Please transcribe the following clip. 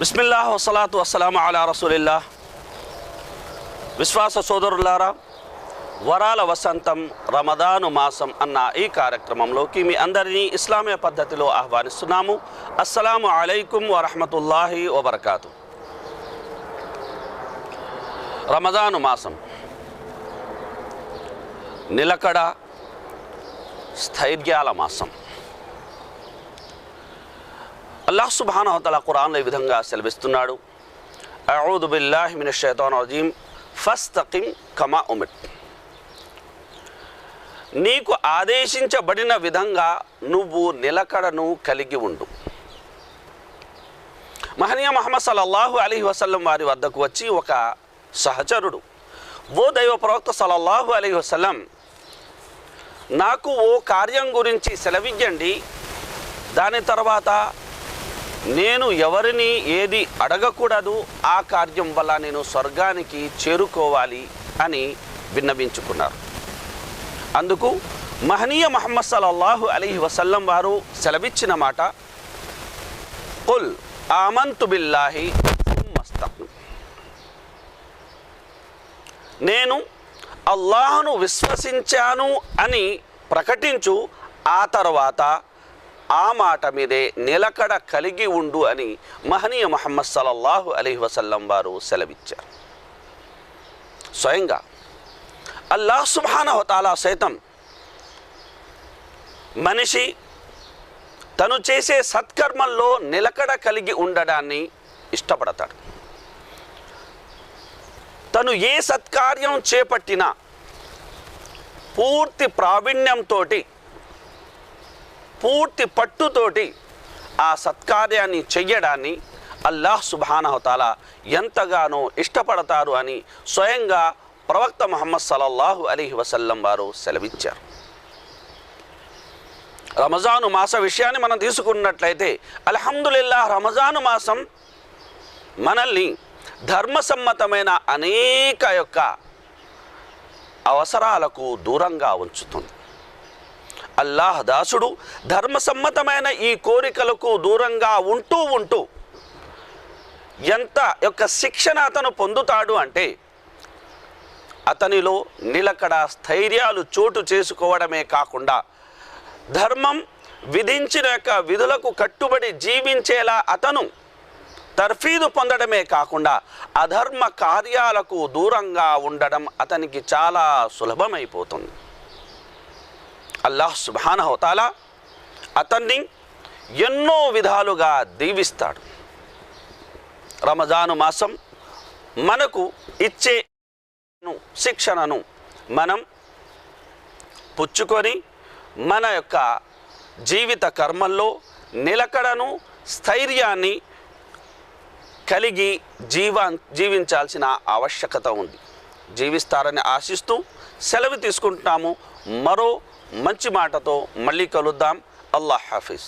బిస్మిల్లా వసలాతు వసలాం అలా రసూలిల్లా విశ్వాస సోదరులారా వరాల వసంతం రమదాను మాసం అన్న ఈ కార్యక్రమంలోకి మీ అందరినీ ఇస్లామీయ పద్ధతిలో ఆహ్వానిస్తున్నాము. అస్సలాము అలైకుం వరహమతుల్లాహి వబర్కాతు. రమదాను మాసం నిలకడ స్థైర్యాల మాసం. అల్లాహ్ సుబానహతల ఖురాన్లో ఈ విధంగా సెలవిస్తున్నాడు. అఊదు బిల్లాహి మిన షైతాన్ రజీం ఫస్తకిం కమా ఉమిట్ నీకు ఆదేశించబడిన విధంగా నువ్వు నిలకడను కలిగి ఉండు. మహనీయ మహమ్మద్ సల్లల్లాహు అలీ వసల్లం వారి వద్దకు వచ్చి ఒక సహచరుడు ఓ దైవ ప్రవక్త సల్లల్లాహు అలీ వసల్లం నాకు ఓ కార్యం గురించి సెలవియ్యండి. దాని తర్వాత నేను ఎవరిని ఏది అడగకూడదు ఆ కార్యం వల్ల నేను స్వర్గానికి చేరుకోవాలి అని విన్నవించుకున్నారు. అందుకు మహనీయ మహమ్మద్ సలల్లాహు అలీ వసల్లం వారు సెలవిచ్చిన మాట కుల్ ఆమంతు బిల్లాహి నేను అల్లాహను విశ్వసించాను అని ప్రకటించు ఆ తర్వాత ఆ మాట మీదే నిలకడ కలిగి ఉండు అని మహనీయ మహమ్మద్ సలల్లాహు అలీ వసల్లం వారు సెలవిచ్చారు. స్వయంగా అల్లాహ్ సుబానహతాలా సైతం మనిషి తను చేసే సత్కర్మల్లో నిలకడ కలిగి ఉండడాన్ని ఇష్టపడతాడు. తను ఏ సత్కార్యం చేపట్టినా పూర్తి ప్రావీణ్యంతో పూర్తి పట్టుతోటి ఆ సత్కార్యాన్ని చెయ్యడాన్ని అల్లాహ్ సుబానహతాల ఎంతగానో ఇష్టపడతారు అని స్వయంగా ప్రవక్త మహమ్మద్ సలల్లాహు అలీ వసల్లం వారు సెలవిచ్చారు. రమజాను మాస విషయాన్ని మనం తీసుకున్నట్లయితే అల్హమ్దుల్లా రమజాను మాసం మనల్ని ధర్మసమ్మతమైన అనేక యొక్క అవసరాలకు దూరంగా ఉంచుతుంది. అల్లాహ్ దాసుడు ధర్మసమ్మతమైన ఈ కోరికలకు దూరంగా ఉంటూ ఉంటూ ఎంత యొక్క శిక్షణ అతను పొందుతాడు అంటే అతనిలో నిలకడ స్థైర్యాలు చోటు చేసుకోవడమే కాకుండా ధర్మం విధించిన యొక్క విధులకు కట్టుబడి జీవించేలా అతను తర్ఫీదు పొందడమే కాకుండా అధర్మ కార్యాలకు దూరంగా ఉండడం అతనికి చాలా సులభమైపోతుంది. అల్లాహ్ సుబానహతాలా అతన్ని ఎన్నో విధాలుగా దీవిస్తాడు. రమజాను మాసం మనకు ఇచ్చే శిక్షణను మనం పుచ్చుకొని మన యొక్క జీవిత కర్మల్లో నిలకడను స్థైర్యాన్ని కలిగి జీవా జీవించాల్సిన ఆవశ్యకత ఉంది. జీవిస్తారని ఆశిస్తూ సెలవు తీసుకుంటున్నాము. మరో మంచి మాటతో మళ్ళీ కలుద్దాం అల్లాహ్ హాఫీజ్